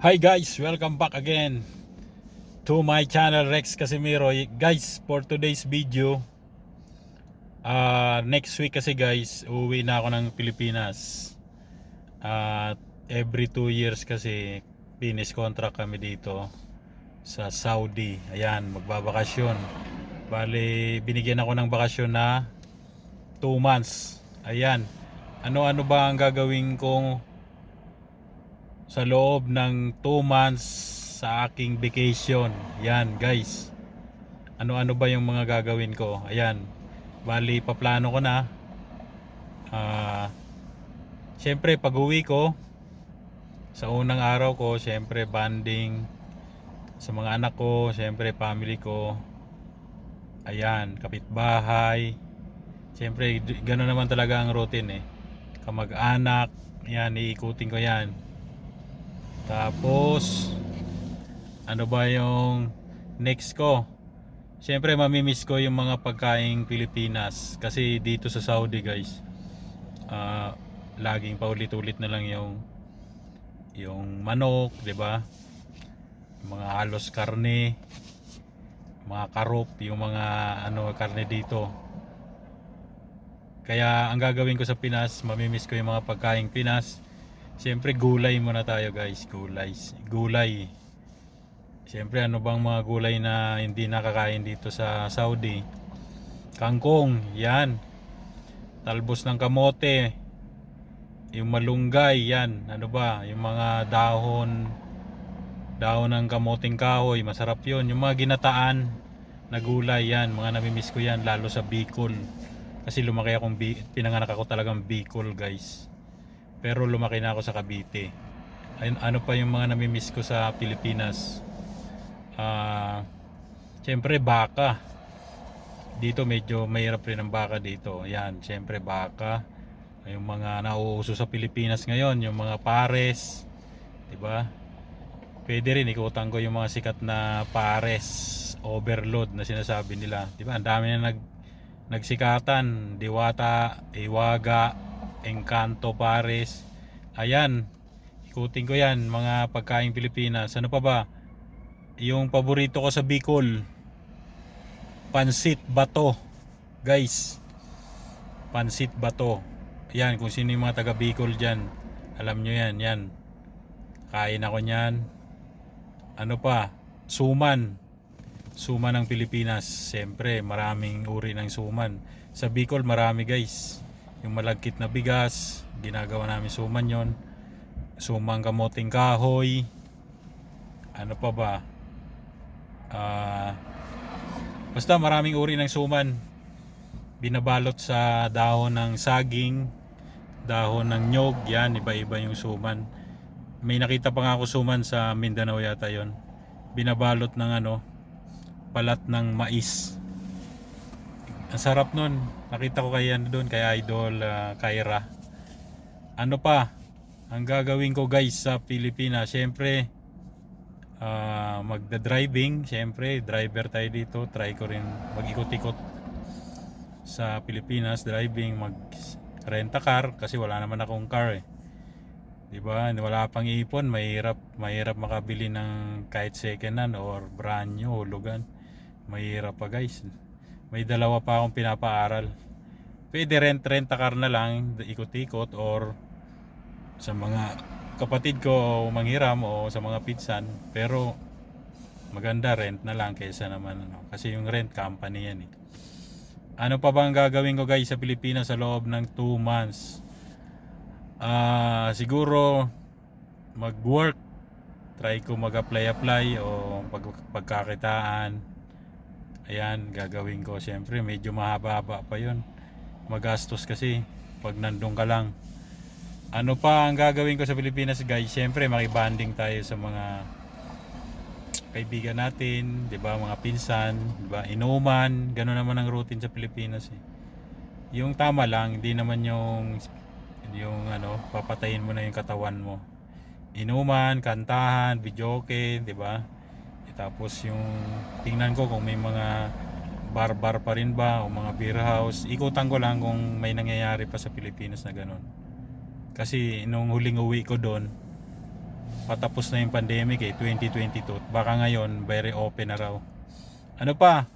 Hi guys, welcome back again to my channel Rex Casimiro. Guys, for today's video, uh, next week kasi guys, uuwi na ako ng Pilipinas. At every 2 years kasi finish contract kami dito sa Saudi. Ayan, magbabakasyon. Bali, binigyan ako ng bakasyon na 2 months. Ayan, ano-ano ba ang gagawin kong sa loob ng 2 months sa aking vacation. Yan guys. Ano-ano ba yung mga gagawin ko? Ayan. Bali, paplano ko na. Ah, Siyempre, pag uwi ko, sa unang araw ko, siyempre banding sa mga anak ko, siyempre family ko. Ayan, kapitbahay. Siyempre, gano'n naman talaga ang routine eh. Kamag-anak, yan, iikutin ko yan. Tapos, ano ba yung next ko? Siyempre, mamimiss ko yung mga pagkaing Pilipinas. Kasi dito sa Saudi, guys, ah, laging paulit-ulit na lang yung yung manok, 'di ba? Mga halos karne, mga karop, yung mga ano karne dito. Kaya ang gagawin ko sa Pinas, mamimiss ko yung mga pagkaing Pinas. Siyempre gulay muna tayo guys, gulay. Gulay. Siyempre ano bang mga gulay na hindi nakakain dito sa Saudi? Kangkong, yan. Talbos ng kamote. Yung malunggay, yan. Ano ba? Yung mga dahon dahon ng kamoting kahoy, masarap yun. Yung mga ginataan na gulay, yan. Mga namimiss ko yan, lalo sa Bicol. Kasi lumaki akong, Bi- pinanganak ako talagang Bicol guys. Pero lumaki na ako sa Cavite. Ayun, ano pa yung mga namimiss ko sa Pilipinas? Ah, Siyempre baka. Dito medyo mahirap rin ang baka dito. Yan, siyempre baka. Yung mga nauuso sa Pilipinas ngayon, yung mga pares, 'di ba? Pwede rin ikutan ko yung mga sikat na pares overload na sinasabi nila. 'Di ba? Ang dami na nag nagsikatan, Diwata, Iwaga, Encanto Pares. Ayan. Ikutin ko 'yan, mga pagkain Pilipinas. Ano pa ba? Yung paborito ko sa Bicol, Pansit Bato. Guys, Pansit Bato. Yan, kung sino yung mga taga Bicol dyan, alam nyo yan, yan. Kain ako niyan. Ano pa? Suman. Suman ng Pilipinas. Siyempre, maraming uri ng suman. Sa Bicol, marami guys. Yung malagkit na bigas, ginagawa namin suman yon. Sumang kamoting kahoy. Ano pa ba? Ah... Basta maraming uri ng suman. Binabalot sa dahon ng saging, dahon ng nyog, yan, iba-iba yung suman. May nakita pa nga ako suman sa Mindanao yata yon. Binabalot ng ano, palat ng mais. Ang sarap nun. Nakita ko kay ano doon, kay Idol ah, Kyra. Ano pa? Ang gagawin ko guys sa Pilipinas, syempre, Ah, magda-driving, syempre, driver tayo dito. Try ko rin mag-ikot-ikot sa Pilipinas, driving, mag rent car kasi wala naman akong car eh. 'Di ba? Wala pang ipon, mahirap mahirap makabili ng kahit second hand or brand new hulugan. Mahirap pa guys. May dalawa pa akong pinapaaral. Pwede rent rent a car na lang, ikot-ikot or sa mga kapatid ko o manghiram o sa mga pitsan pero maganda rent na lang kaysa naman ano. Kasi yung rent company yan eh. Ano pa ba ang gagawin ko guys sa Pilipinas sa loob ng 2 months? Ah siguro mag work try ko mag apply apply o pag, pagkakitaan ayan gagawin ko syempre medyo mahaba-haba pa yun magastos kasi pag nandun ka lang ano pa ang gagawin ko sa Pilipinas guys? Siyempre makibanding tayo sa mga kaibigan natin, 'di ba? Mga pinsan, 'di ba? Inuman, gano'n naman ang routine sa Pilipinas eh. Yung tama lang, hindi naman yung yung ano, papatayin mo na yung katawan mo. Inuman, kantahan, videoke, 'di ba? Tapos yung tingnan ko kung may mga bar-bar pa rin ba o mga beer house. Ikutan ko lang kung may nangyayari pa sa Pilipinas na gano'n. Kasi nung huling uwi ko doon, patapos na yung pandemic eh, 2022. Baka ngayon, very open na raw. Ano pa?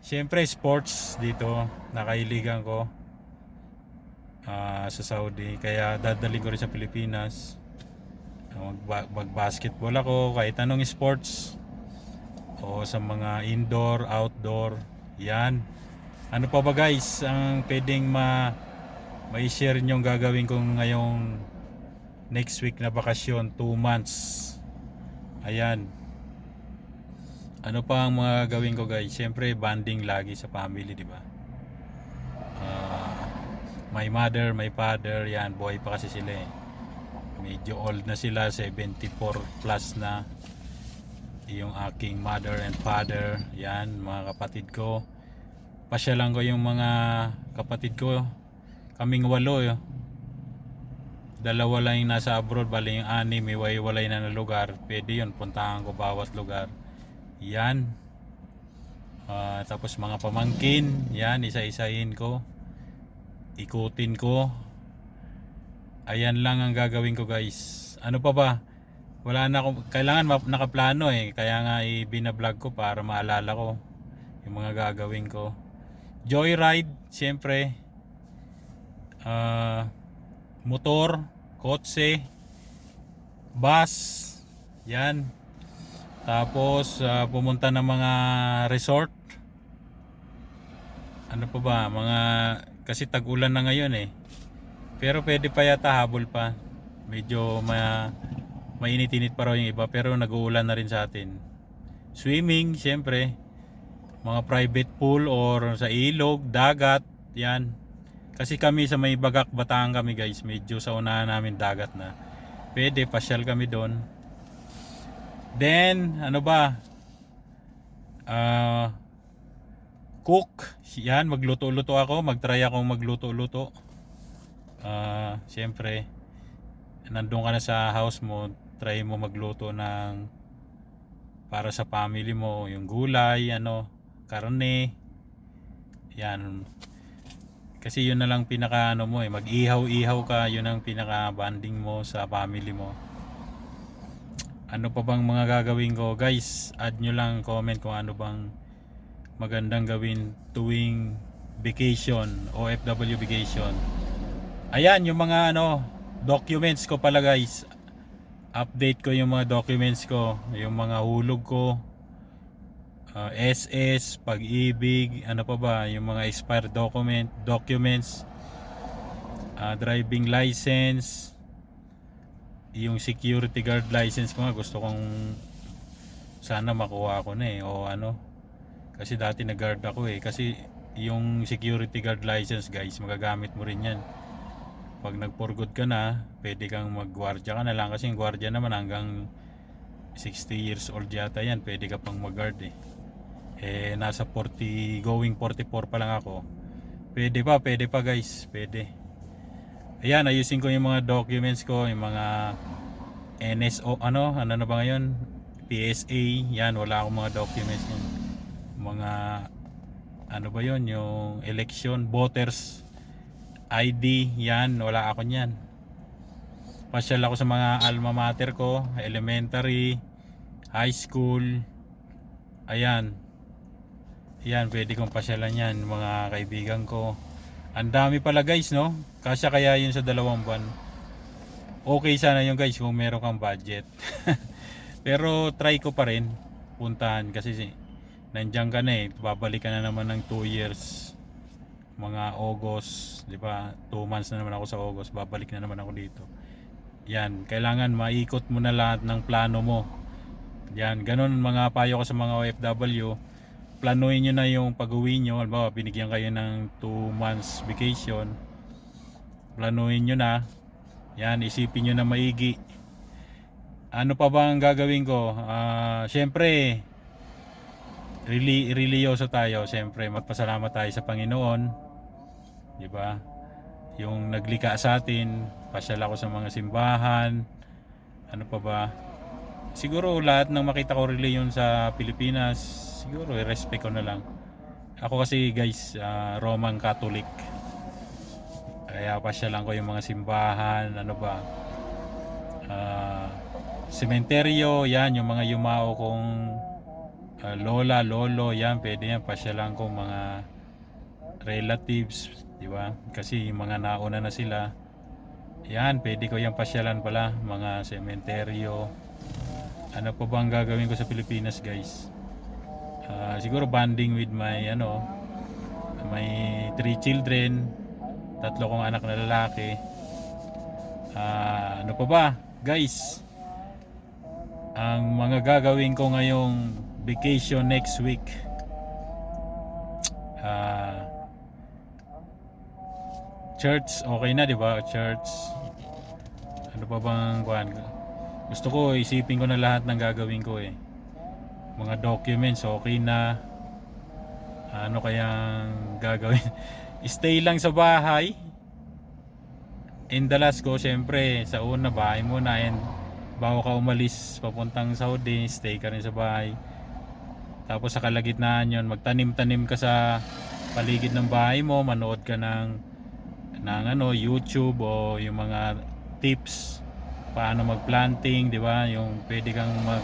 Siyempre, sports dito, nakailigan ko ah, sa Saudi. Kaya dadaling ko rin sa Pilipinas. Mag- mag-basketball ako, kahit anong sports. O sa mga indoor, outdoor. Yan. Ano pa ba guys, ang pwedeng ma may share nyo gagawin ko ngayong next week na bakasyon, 2 months. Ayan. Ano pa ang mga gawin ko guys? Siyempre, banding lagi sa family, di ba? Ah, my mother, my father, yan, buhay pa kasi sila eh. Medyo old na sila, 74 plus na. Yung aking mother and father, yan, mga kapatid ko. Pasyalan ko yung mga kapatid ko. Kaming walo eh. Dalawa lang yung nasa abroad, bali yung ani, may walay na na lugar. Pwede yun, puntahan ko bawat lugar. Yan. Ah, tapos mga pamangkin, yan, isa-isahin ko. Ikutin ko. Ayan lang ang gagawin ko guys. Ano pa ba? Wala na ako, kailangan nakaplano eh. Kaya nga i-binablog ko para maalala ko yung mga gagawin ko. Joyride, siyempre. Ah, motor, kotse, bus, yan. Tapos ah, pumunta ng mga resort. Ano pa ba? Mga kasi tag-ulan na ngayon eh. Pero pwede pa yata habol pa. Medyo ma mainit-init pa raw yung iba pero nag-uulan na rin sa atin. Swimming, syempre. Mga private pool or sa ilog, dagat, yan. Kasi kami sa may Bagak, Bataan kami guys. Medyo sa unahan namin dagat na. Pwede, pasyal kami doon. Then, ano ba? Ah, cook. Yan, magluto-luto ako. Mag-try akong magluto-luto. Ah, siyempre, nandun ka na sa house mo, try mo magluto ng para sa family mo, yung gulay, ano, karne. Yan. Kasi yun na lang pinaka ano mo eh, mag-ihaw-ihaw ka, yun ang pinaka banding mo sa family mo. Ano pa bang mga gagawin ko? Guys, add nyo lang comment kung ano bang magandang gawin tuwing vacation, OFW vacation. Ayan, yung mga ano, documents ko pala guys. Update ko yung mga documents ko, yung mga hulog ko. uh, SS, pag-ibig, ano pa ba, yung mga expired document, documents, uh, driving license, yung security guard license ko nga gusto kong sana makuha ko na eh o ano kasi dati nag-guard ako eh kasi yung security guard license guys magagamit mo rin yan pag nag for good ka na pwede kang mag-guardia ka na lang kasi yung guardia naman hanggang 60 years old yata yan pwede ka pang mag-guard eh. Eh nasa 40 going 44 pa lang ako. Pwede pa pwede pa guys pwede. Ayan ayusin ko yung mga documents ko yung mga NSO ano ano na ba ngayon? PSA yan wala akong mga documents yun. Mga ano ba yon yung election voters ID yan. Wala ako niyan. Pasyal ako sa mga alma mater ko. Elementary high school. Ayan. Yan pwede kong pasyalan yan mga kaibigan ko. Ang dami pala guys no? Kasya kaya yun sa dalawang buwan? Okay sana yung guys kung meron kang budget. Pero try ko pa rin puntahan kasi si- nandiyan ka na eh. Babalik ka na naman ng 2 years mga August di ba? 2 months na naman ako sa August babalik na naman ako dito. Yan kailangan maikot mo na lahat ng plano mo. Yan ganun mga payo ko sa mga OFW planuhin nyo na yung pag-uwi nyo. Halimbawa binigyan kayo ng 2 months vacation. Planuhin nyo na. Yan isipin nyo na maigi. Ano pa ba ang gagawin ko? Ah, syempre reli religyoso tayo. Syempre magpasalamat tayo sa Panginoon di ba? Yung naglikha sa atin pasyal ako sa mga simbahan. Ano pa ba? Siguro lahat ng makita ko reliyon sa Pilipinas siguro i-respect ko na lang. Ako kasi guys ah, Roman Catholic. Kaya pasyalan ko yung mga simbahan ano ba? Ah, sementeryo, yan, yung mga yumao kong ah, lola, lolo, yan, pwede yan, pasyalan ko mga relatives, di ba? Kasi mga nauna na sila, yan, pwede ko yung pasyalan pala, mga sementeryo. Ano pa bang gagawin ko sa Pilipinas, guys? Ah, siguro bonding with my, ano, my three children, tatlo kong anak na lalaki. Ah, ano pa ba, guys? Ang mga gagawin ko ngayong vacation next week. Ah, church, okay na, di ba? Church. Ano pa bang kuhan? Gusto ko isipin ko na lahat ng gagawin ko eh. Mga documents, okay na. Ano kayang gagawin? Stay lang sa bahay. In the last ko, syempre, sa una, bahay muna. And bago ka umalis papuntang Saudi, stay ka rin sa bahay. Tapos sa kalagitnaan yon magtanim-tanim ka sa paligid ng bahay mo, manood ka ng ng ano, YouTube o yung mga tips paano mag-planting, 'di ba? Yung pwede kang mag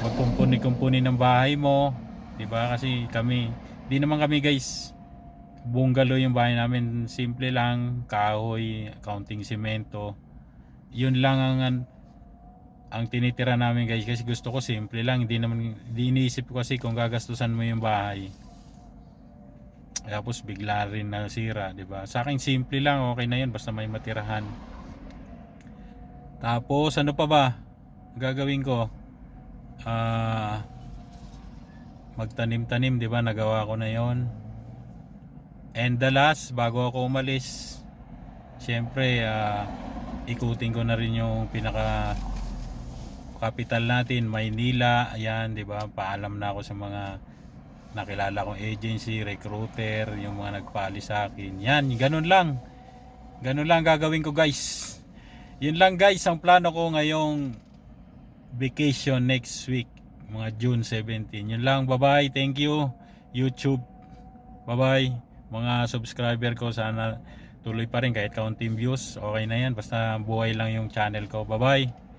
magkumpuni-kumpuni ng bahay mo, 'di ba? Kasi kami, di naman kami guys bungalow yung bahay namin, simple lang, kahoy, counting semento. Yun lang ang ang tinitira namin guys kasi gusto ko simple lang hindi naman hindi iniisip ko kasi kung gagastusan mo yung bahay tapos bigla rin nasira di ba? Sa akin simple lang okay na yun basta may matirahan. Tapos ano pa ba gagawin ko? Ah magtanim-tanim di ba? Nagawa ko na yon and the last bago ako umalis syempre ah, ikutin ko na rin yung pinaka capital natin, Maynila, ayan, 'di ba? Paalam na ako sa mga nakilala kong agency, recruiter, yung mga nagpali sa akin. Yan, ganun lang. Ganun lang gagawin ko, guys. Yun lang, guys, ang plano ko ngayong vacation next week, mga June 17. Yun lang, bye-bye. Thank you, YouTube. Bye-bye. Mga subscriber ko, sana tuloy pa rin kahit kaunting views. Okay na yan, basta buhay lang yung channel ko. Bye-bye.